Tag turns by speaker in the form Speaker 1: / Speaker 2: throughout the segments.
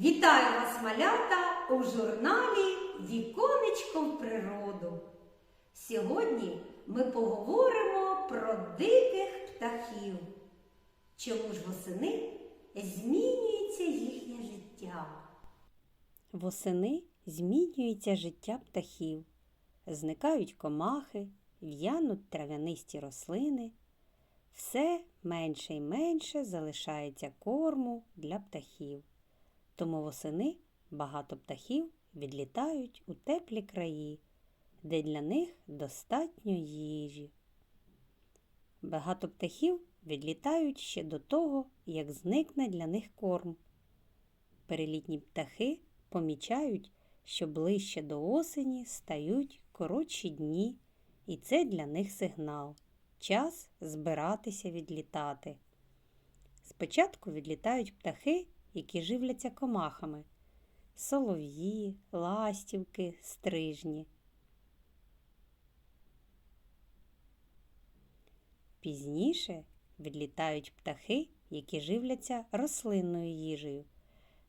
Speaker 1: Вітаю вас, малята, у журналі Віконечко в природу. Сьогодні ми поговоримо про диких птахів. Чому ж восени змінюється їхнє життя?
Speaker 2: Восени змінюється життя птахів, зникають комахи, в'януть трав'янисті рослини. Все менше й менше залишається корму для птахів. Тому восени багато птахів відлітають у теплі краї, де для них достатньо їжі. Багато птахів відлітають ще до того, як зникне для них корм. Перелітні птахи помічають, що ближче до осені стають коротші дні, і це для них сигнал час збиратися відлітати. Спочатку відлітають птахи, які живляться комахами солов'ї, ластівки, стрижні. Пізніше відлітають птахи, які живляться рослинною їжею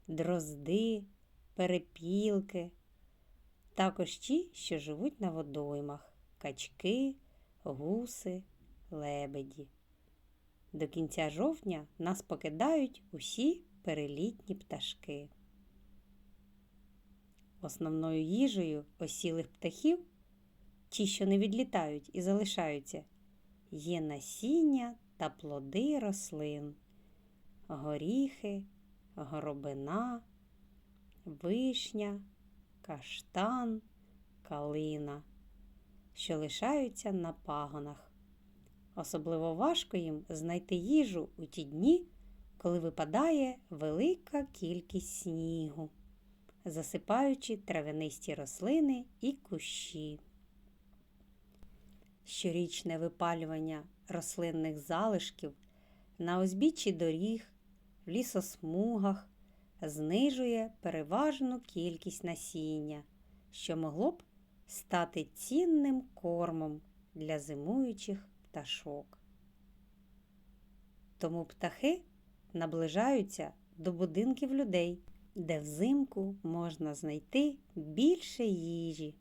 Speaker 2: дрозди, перепілки, також ті, що живуть на водоймах, качки, гуси, лебеді. До кінця жовтня нас покидають усі перелітні пташки. Основною їжею осілих птахів, ті, що не відлітають і залишаються, є насіння та плоди рослин, горіхи, горобина, вишня, каштан, калина, що лишаються на пагонах. Особливо важко їм знайти їжу у ті дні, коли випадає велика кількість снігу, засипаючи травянисті рослини і кущі. Щорічне випалювання рослинних залишків на узбіччі доріг в лісосмугах знижує переважну кількість насіння, що могло б стати цінним кормом для зимуючих пташок. Тому птахи наближаються до будинків людей, де взимку можна знайти більше їжі.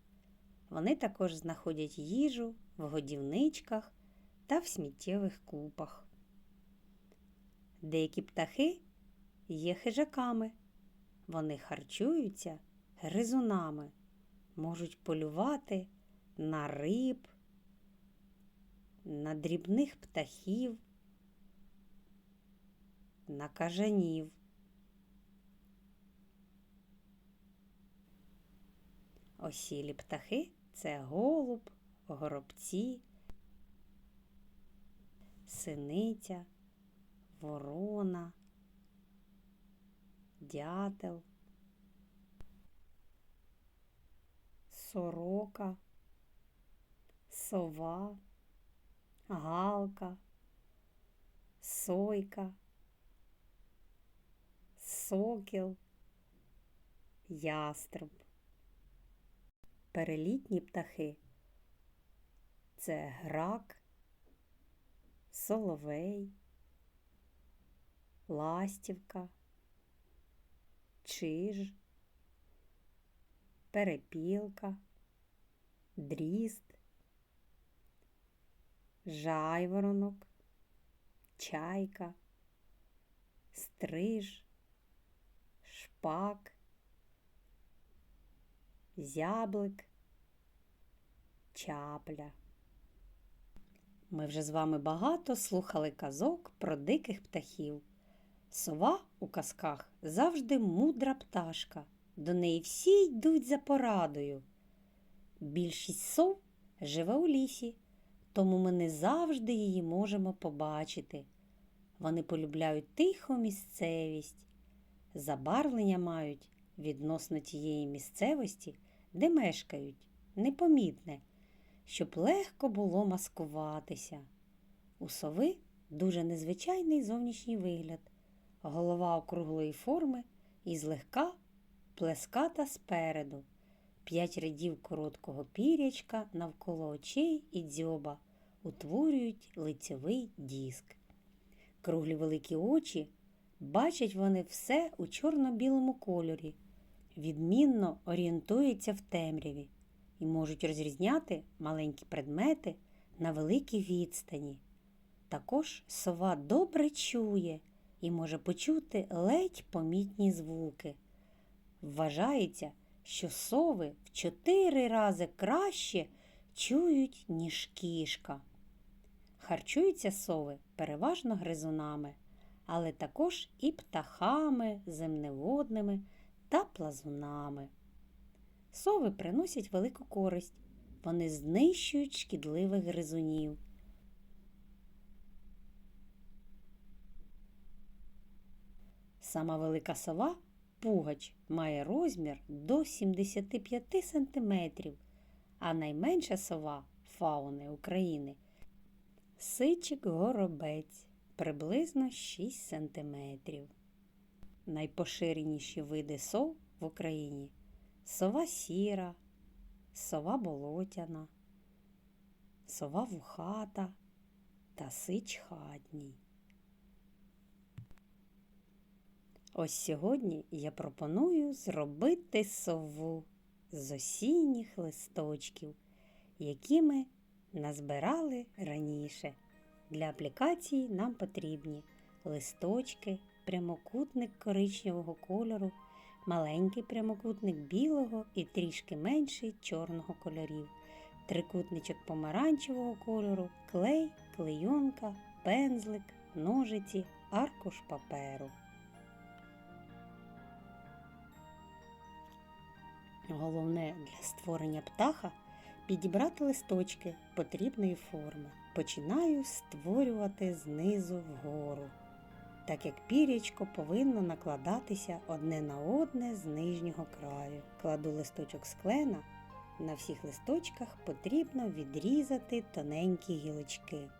Speaker 2: Вони також знаходять їжу в годівничках та в сміттєвих купах. Деякі птахи є хижаками. Вони харчуються гризунами, можуть полювати на риб, на дрібних птахів, на кажанів. Осілі птахи це голуб, горобці, синиця, ворона, дятел, сорока, сова, галка, сойка, сокіл, яструб. Перелітні птахи це грак, соловей, ластівка, чиж, перепілка, дрізд, жайворонок, чайка, стриж, шпак, зяблик, чапля. Ми вже з вами багато слухали казок про диких птахів. Сова у казках завжди мудра пташка, до неї всі йдуть за порадою. Більшість сов живе у лісі, тому ми не завжди її можемо побачити. Вони полюбляють тиху місцевість, забарвлення мають відносно тієї місцевості, де мешкають, непомітне, щоб легко було маскуватися. У сови дуже незвичайний зовнішній вигляд, голова округлої форми і злегка плеската спереду, п'ять рядів короткого пірячка навколо очей і дзьоба утворюють лицьовий диск. Круглі великі очі Бачать вони все у чорно-білому кольорі, відмінно орієнтуються в темряві і можуть розрізняти маленькі предмети на великій відстані. Також сова добре чує і може почути ледь помітні звуки. Вважається, що сови в чотири рази краще чують, ніж кішка. Харчуються сови переважно гризунами, але також і птахами, земневодними та плазунами. Сови приносять велику користь. Вони знищують шкідливих гризунів. Сама велика сова пугач має розмір до 75 см, а найменша сова фауни України сичик горобець приблизно 6 см. Найпоширеніші види сов в Україні сова сіра, сова болотяна, сова вухата та сич хатній. Ось сьогодні я пропоную зробити сову з осінніх листочків, які ми назбирали раніше. Для аплікації нам потрібні листочки, прямокутник коричневого кольору, маленький прямокутник білого і трішки менший чорного кольорів, трикутничок помаранчевого кольору, клей, клейонка, пензлик, ножиці, аркуш паперу. Головне для створення птаха підібрати листочки потрібної форми. Починаю створювати знизу вгору, так як пірячко повинно накладатися одне на одне з нижнього краю. Кладу листочок з клена. На всіх листочках потрібно відрізати тоненькі гілочки.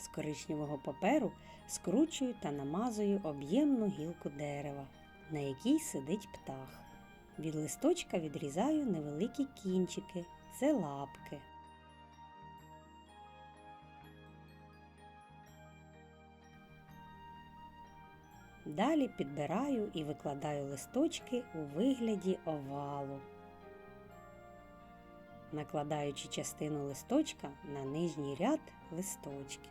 Speaker 2: З коричневого паперу скручую та намазую об'ємну гілку дерева, на якій сидить птах. Від листочка відрізаю невеликі кінчики, це лапки. Далі підбираю і викладаю листочки у вигляді овалу, накладаючи частину листочка на нижній ряд листочків.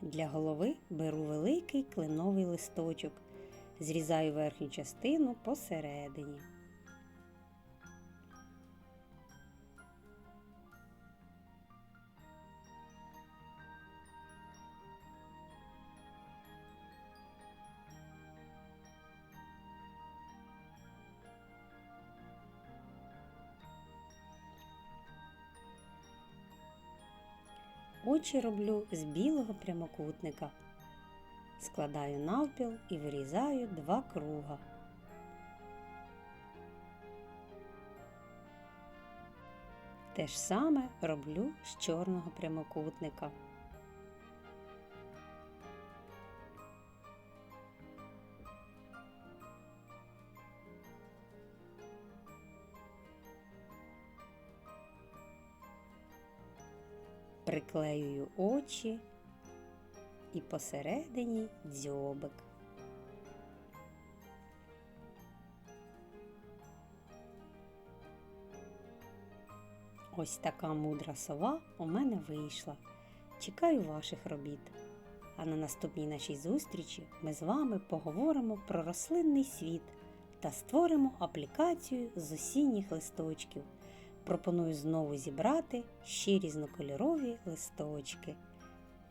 Speaker 2: Для голови беру великий кленовий листочок, зрізаю верхню частину посередині. Очі роблю з білого прямокутника. Складаю навпіл і вирізаю два круга. Те ж саме роблю з чорного прямокутника. Приклеюю очі і посередині дзьобик. Ось така мудра сова у мене вийшла. Чекаю ваших робіт. А на наступній нашій зустрічі ми з вами поговоримо про рослинний світ та створимо аплікацію з осінніх листочків. Пропоную знову зібрати ще різнокольорові листочки.